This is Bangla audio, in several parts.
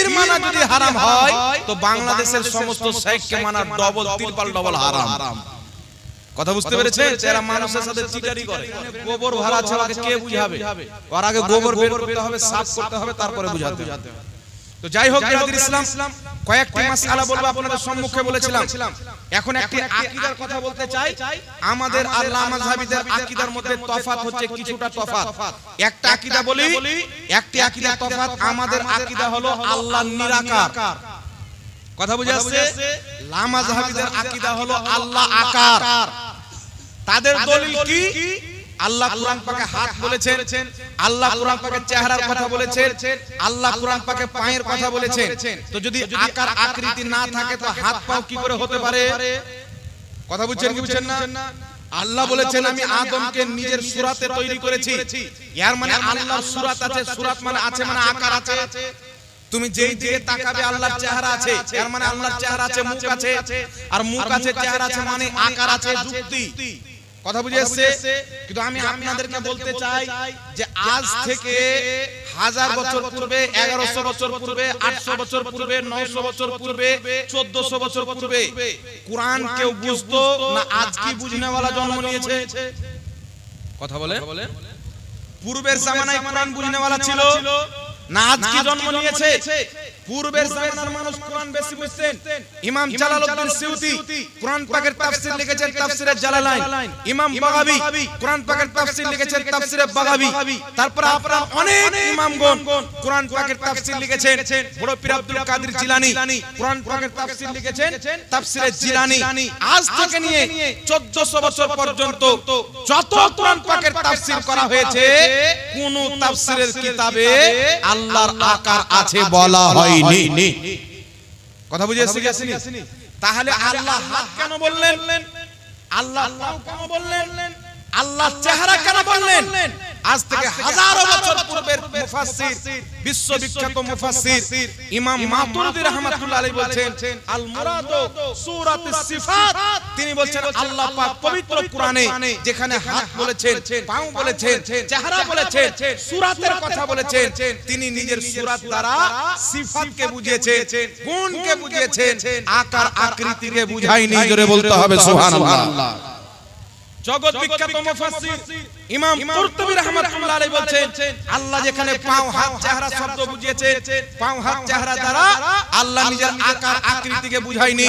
পীর মানা যদি হারাম হয় তো বাংলাদেশের সমস্ত শেখকে মানা ডবল তিরপাল ডবল হারাম। কথা বুঝতে পেরেছে যারা মানুষের সাথে চিটারি করে। গোবর ভরা ছাড়া কে বুঝাবে? ওর আগে গোবর বের করতে হবে সাফ করতে হবে তারপরে বুঝাতে হবে। তো যাই হোক ইহাদির ইসলাম কয়েকটি মাসআলা বলব আপনাদের সম্মুখে বলেছিলাম। এখন একটি আকীদার কথা বলতে চাই। আমাদের আল্লাহ মাযহাবিদের আকীদার মধ্যে তফাত হচ্ছে কিছুটা তফাত একটা আকীদা বলি একটি আকীদা তফাত আমাদের আকীদা হলো আল্লাহ নিরাকার। কথা বুঝে আসছে? লামাযহাবিদের আকীদা হলো আল্লাহ আকার। তাদের দলিল কি? আল্লাহ কোরআন পাকে হাত বলেছেন আল্লাহ কোরআন পাকে চেহারার কথা বলেছেন আল্লাহ কোরআন পাকে পায়ের কথা বলেছেন। তো যদি আকার আকৃতি না থাকে তো হাত পাও কি করে হতে পারে? কথা বুঝছেন কি বুঝছেন না? আল্লাহ বলেছেন আমি আদমকে নিজের সুরাতে তৈরি করেছি। এর মানে আল্লাহর সুরাত আছে সুরাত মানে আছে মানে আকার আছে। তুমি যেই দিকে তাকাবে আল্লাহর চেহারা আছে। এর মানে আল্লাহর চেহারা আছে মুখ আছে আর মুখ আছে চেহারা আছে মানে আকার আছে যুক্তি কথা বুঝে এসছে? কিন্তু আমি আপনাদেরকে বলতে চাই যে আজ থেকে হাজার বছর পূর্বে এগারোশো বছর পূর্বে আটশো বছর পূর্বে নয়শো বছর পূর্বে চোদ্দশো বছর পূর্বে। কোরআন কেউ বুঝতো না আজ কি বুঝনেওয়ালা জন্ম নিয়েছে? কথা বলে? পূর্বের জামানায় কোরআন বুঝনেওয়ালা ছিল না আজ কি জন্ম নিয়েছে? পূর্বের জামানার মানুষ কোরআন বেশি বুঝতেন। ইমাম জালালউদ্দিন সিউতি কোরআন পাকের তাফসীর লিখেছেন তাফসীরে জালালাইন। ইমাম বাগাবী কোরআন পাকের তাফসীর লিখেছেন তাফসীরে বাগাবী। তারপর আপনারা অনেক ইমামগণ কোরআন পাকের তাফসীর লিখেছেন। বড় পীর আব্দুল কাদের জিলানী কোরআন পাকের তাফসীর লিখেছেন। তাফসীরে জিলানী। আজ থেকে নিয়ে 1400 বছর পর্যন্ত যত কোরআন পাকের তাফসীর করা হয়েছে কোন তাফসীরের কিতাবে আল্লাহর আকার আছে বলা হয়নি। কথা বুঝে এসেছি তাহলে আল্লাহ হাত কেন বললেন? আল্লাহ কেন বললেন? আল্লাহ চেহারা কেন বললেন? আজ থেকে হাজারো বছর পূর্বের মুফাসসির বিশ্ববিখ্যাত মুফাসসির ইমাম মাতুরিদি রাহমাতুল্লাহ আলাইহি বলছেন আল মুরাদ সূরাতুস সিফাত। তিনি বলছেন আল্লাহ পাক পবিত্র কোরআনে যেখানে হাত বলেছেন পাও বলেছেন চেহারা বলেছেন সূরাতের কথা বলেছেন তিনি নিজের সূরাত দ্বারা সিফাতকে বুঝিয়েছেন গুণকে বুঝিয়েছেন আকার আকৃতিকে বুঝায়নি জোরে বলতে হবে সুবহানাল্লাহ। জগৎ বিখ্যাত মুফাসসির ইমাম কুরতুবী রাহমাতুল্লাহ আলাইহি বলছেন আল্লাহ যেখানে পাও হাত চেহারা শব্দ বুঝিয়েছেন পাও হাত চেহারা দ্বারা আল্লাহ নিজের আকার আকৃতিকে বুঝায়নি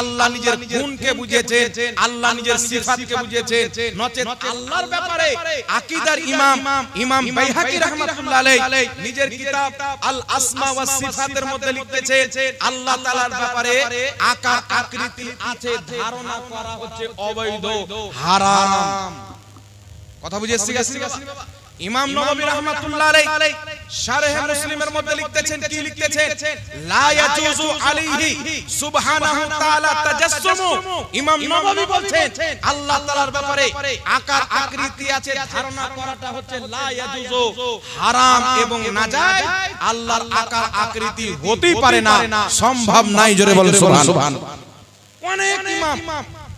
আল্লাহ নিজের গুণকে বুঝিয়েছেন আল্লাহ নিজের সিফাতকে বুঝিয়েছেন নচেত আল্লাহর ব্যাপারে আকীদার ইমাম ইমাম বাইহাকী রাহমাতুল্লাহ আলাইহি নিজের কিতাব আল আসমা ওয়াস সিফাতের মধ্যে লিখতেছেন আল্লাহ তাআলার ব্যাপারে আকার আকৃতি আছে ধারণা করা হচ্ছে অবৈধ। হারাম কথা বুঝে এসছি বাবা ইমাম নববী রাহমাতুল্লাহ আলাইহি শারহ মুসলিমের মধ্যে লিখতেছেন কি লিখতেছেন? লা ইয়াজুজু আলাইহি সুবহানাহু তাআলা তাজাসসুমু। ইমাম নববী বলছেন আল্লাহ তাআলার ব্যাপারে আকার আকৃতি আছে ধারণা করাটা হচ্ছে লা ইয়াজুজু হারাম এবং নাজায়েজ আল্লাহর আকার আকৃতি হতেই পারে না। সম্ভব নাই জোরে বলে সুবহান। অনেক ইমাম।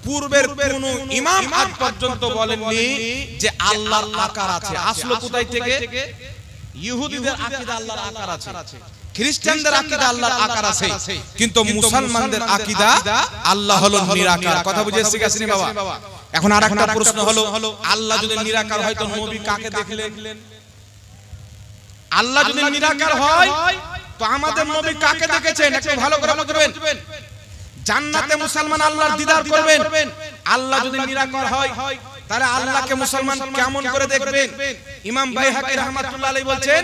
পূর্বের কোন ইমাম আজ পর্যন্ত বলেননি যে আল্লাহর আকার আছে। আসলো কোথায় থেকে? ইহুদিদের আকীদা আল্লাহর আকার আছে। খ্রিস্টানদের আকীদা আল্লাহর আকার আছে। কিন্তু মুসলমানদের আকীদা আল্লাহ হলো নিরাকার। কথা বুঝে এসে গেছেন বাবা? এখন আরেকটা প্রশ্ন হলো আল্লাহ যদি নিরাকার হয় তো নবী কাকে দেখলেন? আল্লাহ যদি নিরাকার হয় তো আমাদের নবী কাকে দেখেছেন? একটু ভালো করে বুঝবেন। জান্নাতে মুসলমান আল্লাহর দিদার করবেন। আল্লাহ যদি নিরাকার হয় তাহলে আল্লাহকে মুসলমান কেমন করে দেখবেন? ইমাম বাইহাকি রাহমাতুল্লাহ আলাইহি বলছেন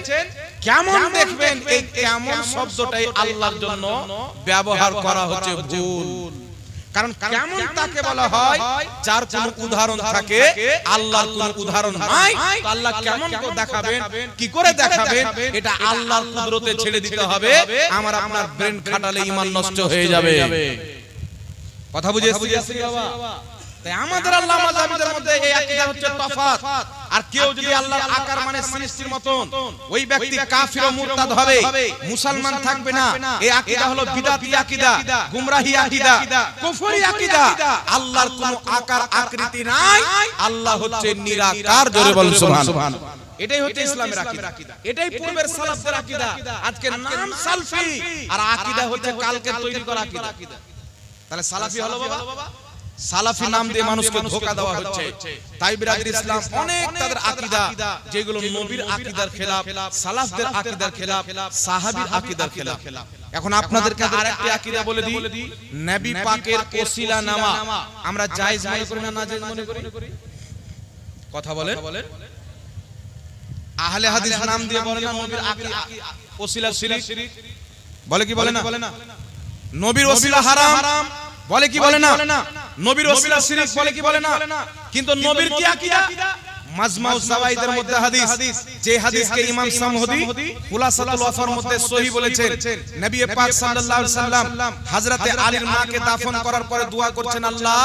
কেমন দেখবেন এই কেমন শব্দটাই আল্লাহর জন্য ব্যবহার করা হচ্ছে ভুল। কারণ কেমন তাকে বলা হয় যার কোন উদাহরণ থাকে আল্লাহর কোন উদাহরণ নাই তো আল্লাহ কেমন করে দেখাবেন কি করে দেখাবেন এটা আল্লাহর কুদরতে ছেড়ে দিতে হবে আমার আপনার ব্রেন খাটালে ঈমান নষ্ট হয়ে যাবে কথা বুঝে এসেছি বাবা। তাই আমাদের আল্লাহ মাযহাবিদের মধ্যে এই আকীদা হচ্ছে তফাত আর কেউ যদি আল্লাহর আকার মানে সৃষ্টির মতন ওই ব্যক্তি কাফির ও মুরতাদ হবে। মুসলমান থাকবে না। এই আকীদা হলো বিদআতি আকীদা গুমরাহি আকীদা কুফরি আকীদা। আল্লাহর কোনো আকার আকৃতি নাই। আল্লাহ হচ্ছে নিরাকার জোরে বলুন সুবহান এটাই হচ্ছে ইসলামের আকীদা। এটাই পূর্বের সালাফদের আকীদা। আজকে নাম সালফি। আর আকীদা হচ্ছে কালকে তৈরি করা আকীদা। তাহলে সালাফি হলো বাবা। সালাফি নাম দিয়ে মানুষকে ধোকা দেওয়া হচ্ছে। তাই বিরাদর ইসলাম অনেক তাদের আকীদা যেগুলো নবীর আকীদার খেলাফ সালাফদের আকীদার খেলাফ সাহাবীর আকীদার খেলাফ। এখন আপনাদেরকে আরেকটি আকীদা বলে দিই। নবী পাকের ওসিলা নামা। আমরা জায়েজ মনে করি না নাজায়েজ মনে করি? কথা বলেন। আহলে হাদিস নাম দিয়ে বলে না নবীর আকীদা। ওসিলা শিরিক। বলে কি বলে না? নবীর ওসিলা হারাম বলে কি বলে না? নবীর ওসিলা শিরিক বলে কি বলে না? কিন্তু নবীর কি আকীদা? মাজমাউ জাওয়াইদের মধ্যে হাদিস যে হাদিসকে ইমাম সামহদি খুলাসাতুল ওয়াফার মধ্যে সহিহ বলেছেন। নবী পাক সাল্লাল্লাহু আলাইহি সাল্লাম হযরতে আলীর মাকে দাফন করার পরে দোয়া করছেন আল্লাহ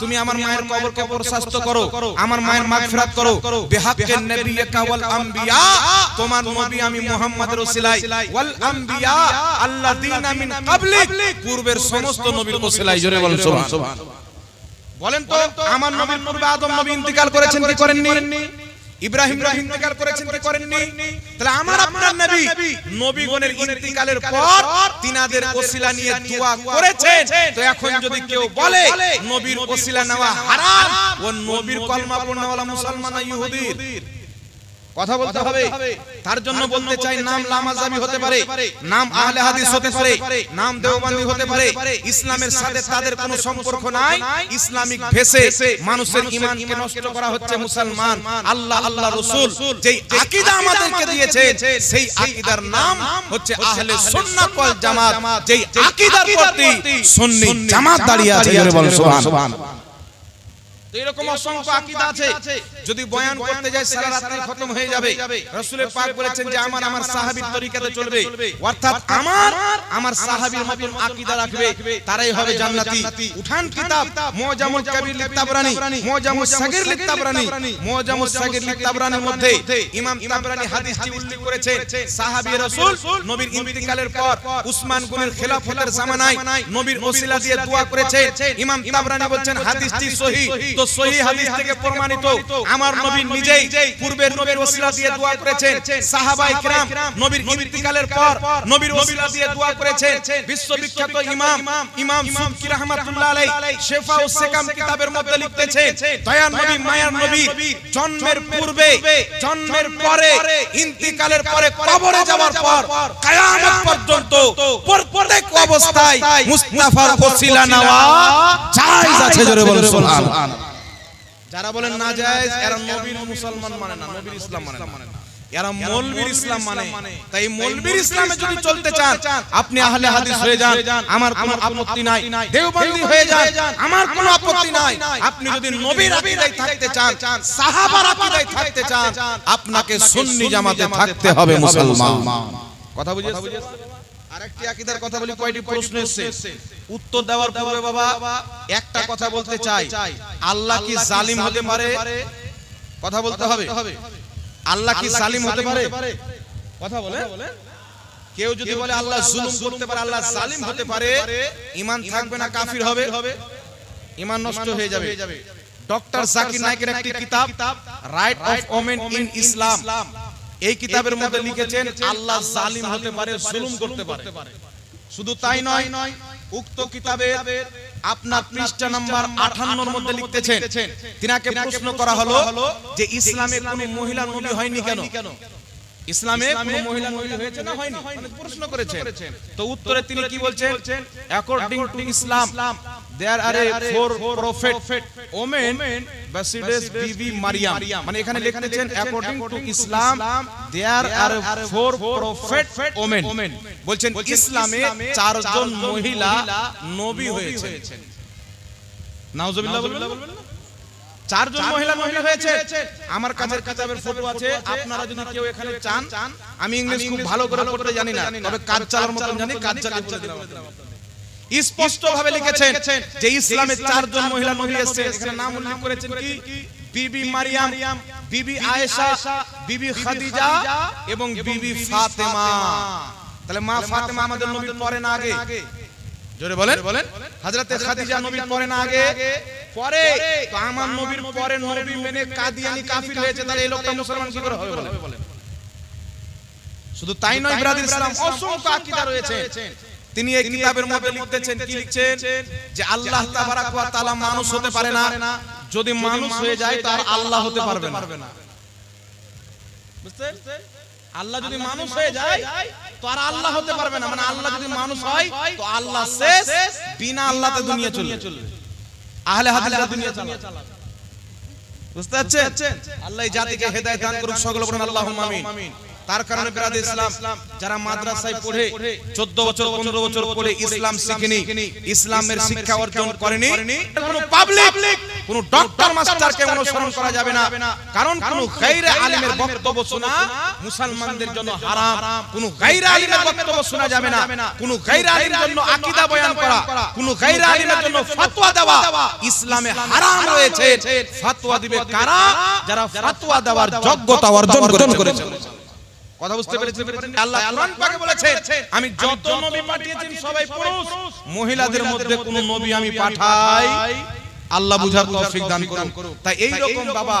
তুমি আমার মায়ের কবরকে প্রশস্ত করো আমার মায়ের মাগফিরাত করো বিহাক্কে নবিয়্যিকা ওয়াল আম্বিয়া তোমার নবী আমি মুহাম্মদের ওসিলায় ওয়াল আম্বিয়া আল্লাযীনা মিন ক্বাবলিক পূর্বের সমস্ত নবীর ওসিলায় জোরে বলেন সুবহান। বলেন তো আমার নবীর পূর্বে আদম নবী ইন্তিকাল করেছেন কি করেননি? ইব্রাহিম নবী ইন্তিকাল করেছেন কি করেননি? তাহলে আমার আপনার নবী নবীগণের ইন্তিকালের পর তিনাদের ওসিলা নিয়ে দোয়া করেছেন। তো এখন যদি কেউ বলে নবীর ওসিলা নেওয়া হারাম ও নবীর কলমা পড়নেওয়ালা মুসলমান ইহুদির। কথা বলতে হবে। তার জন্য বলতে চাই নাম লামাজাবি হতে পারে নাম আহলে হাদিস হতে পারে নাম দেওবন্দি হতে পারে। ইসলামের সাথে তাদের কোনো সম্পর্ক নাই। ইসলামিক ভেসে মানুষের ঈমানকে নষ্ট করা হচ্ছে মুসলমান। আল্লাহ আল্লাহ রাসূল যেই আকীদা আমাদেরকে দিয়েছে সেই আকীদার নাম হচ্ছে আহলে সুন্নাত ওয়াল জামাত। যেই আকীদার প্রতি সুন্নি জামাত দাঁড়িয়ে আছে বলেন সুবহান তো এরকম অসংখ্য আকীদা আছে। যদি বয়ান করতে যাই সারা রাত্রি খতম হয়ে যাবে। রাসূলের পাক বলেছেন যে আমার আমার সাহাবীর তরিকাতে চলবে। অর্থাৎ আমার আমার সাহাবীর মতন আকীদা রাখবে তারাই হবে জান্নাতি। উঠান কিতাব মুজামুল কবির লিখ মুজামুল সাগীর লিখ মুজামুল সাগীর লিখ মধ্যে ইমাম তাবরানি হাদিসটি উল্লেখ করেছে সাহাবী রাসূল নবীর ইন্তিকালের পর উসমান গনির খেলাফতের জামানায় নবীর ওসিলা দিয়ে দোয়া ইমাম তাবরানি বলছেন হাদিসটি সহিহ তো সহি হাদিস থেকে প্রমাণিত আমার নবী নিজেই পূর্বের নবীর ওসিলা দিয়ে দোয়া করেছেন সাহাবায়ে কিরাম নবীর ইন্তিকালের পর নবীর ওসিলা দিয়ে দোয়া করেছেন বিশ্ববিখ্যাত ইমাম ইমাম সুবকি রাহমাতুল্লাহ আলাইহি শিফা ও সেকাম কিতাবের মধ্যে লিখতেছেন দয়ার নবী মায়ার নবী জন্মের পূর্বে জন্মের পরে ইন্তিকালের পরে কবরে যাওয়ার পর কিয়ামত পর্যন্ত প্রত্যেক অবস্থায় মুস্তাফার ওসিলা নেওয়া জায়েজ আছে জোরে বলুন সুবহানাল্লাহ যারা বলেন না জায়েজ এরা নবীর মুসলমান মানে না নবীর ইসলাম মানে না। এরা মৌলবীর ইসলাম মানে। তাই মৌলবীর ইসলামে যদি চলতে চান আপনি আহলে হাদিস হয়ে যান আমার কোনো আপত্তি নাই দেওবন্দি হয়ে যান আমার কোনো আপত্তি নাই। আপনি যদি নবীর আকীদায় থাকতে চান সাহাবার আকীদায় থাকতে চান আপনাকে সুন্নি জামাতে থাকতে হবে মুসলমান। কথা বুঝেছেন আরেকটি আকীদার কথা বলি কয়টি প্রশ্ন এসেছে? উত্তর দেওয়ার পূর্বে বাবা একটা কথা বলতে চাই। আল্লাহ কি জালিম হতে পারে? কথা বলতে হবে। আল্লাহ কি জালিম হতে পারে? কথা বলে? কেউ যদি বলে আল্লাহ জুলুম করতে পারে আল্লাহ জালিম হতে পারে ঈমান থাকবে না কাফির হবে। ঈমান নষ্ট হয়ে যাবে। ডক্টর জাকির নায়কের একটি কিতাব right of women in Islam এই কিতাবের মধ্যে লিখেছেন আল্লাহ জালিম হতে পারে জুলুম করতে পারে। শুধু তাই নয় উক্ত কিতাবের আপনার পৃষ্ঠা নাম্বার 58 এর মধ্যে লিখতেছেন তিনাকে প্রশ্ন করা হলো যে ইসলামে কোন মহিলা নবী হয়নি কেন? ইসলামে কোন মহিলা নবী হয়েছে না হয়নি মানে প্রশ্ন করেছেন। তো উত্তরে তিনি কি বলছেন? According to Islam there are four prophet women besides Bibi Maryam মানে এখানে লিখতেছেন according to Islam there are four prophet women বলছেন ইসলামে চারজন মহিলা নবী হয়েছে নাউজুবিল্লাহ বলবেন চারজন মহিলা মহিলা হয়েছে আমার কাছে কিতাবের ফটো আছে আপনারা যদি কেউ এখানে চান আমি ইংলিশ খুব ভালো করে পড়তে জানি না তবে কাজ চালার মতন জানি কাজ চালিয়ে বলে দিলাম স্পষ্ট ভাবে লিখেছেন যে ইসলামে চারজন মহিলা নবী এসেছে এখানে নাম উল্লেখ করেছেন কি? বিবি মারিয়াম বিবি আয়েশা বিবি খাদিজা এবং বিবি ফাতেমা। তাহলে মা ফাতেমা আমাদের নবীর পরে না আগে। জোরে বলেন। বলেন। হযরতে খাদিজা নবীর পরে না আগে। পরে তো আমার নবীর পরে নবী মেনে কাদিয়ানি কাফির হয়েছে তাহলে এই লোকটা মুসলমান কি করে হবে বলেন? শুধু তাই নয় ব্রাদার ইসলাম অসংখ্য আকীদা রয়েছে। তিনি এই কিতাবের মধ্যে লিখতেছেন কি লিখছেন? যে আল্লাহ তাবারাক ওয়া তাআলা মানুষ হতে পারে না যদি মানুষ হয়ে যায় তার আল্লাহ হতে পারবে না। বুঝছেন আল্লাহ যদি মানুষ হয়ে যায় তো আর আল্লাহ হতে পারবে না। মানে আল্লাহ যদি মানুষ হয় তো আল্লাহ শেষ বিনা আল্লাহতে দুনিয়া চলবে। আহলে হাদিসরা দুনিয়া চালাবে। বুঝতে পারছেন? আল্লাহ জাতিকে হেদায়েত দান করুক সকলে বলেন আল্লাহুম্মা আমিন। তার কারণে বিরাদ ইসলাম। যারা মাদ্রাসায় পড়ে 14 বছর 15 বছর পড়ে ইসলাম শিখেনি। ইসলামের শিক্ষা অর্জন করেনি। কোনো পাবলিক কোনো ডক্টর মাস্টারকে অনুসরণ করা যাবে না। কারণ কোনো গায়রে আলিমের বক্তব্য শোনা মুসলমানদের জন্য হারাম। কোনো গায়রে আলিমের বক্তব্য শোনা যাবে না। কোনো গায়রে আলিমের জন্য আকীদা বয়ান করা। কোনো গায়রে আলিমের জন্য ফতোয়া দেওয়া। ইসলামে হারাম রয়েছে। ফতোয়া দিবে কারা? যারা ফতোয়া দেওয়ার যোগ্যতা অর্জন করেছে কথা বুঝতে পেরেছেন? আল্লাহ কোরআন পাকে বলেছে আমি যত নবী পাঠিয়েছি সবাই পুরুষ। মহিলাদের মধ্যে কোন নবী আমি পাঠাই। আল্লাহ বুঝার তৌফিক দান করুন তাই এই রকম বাবা।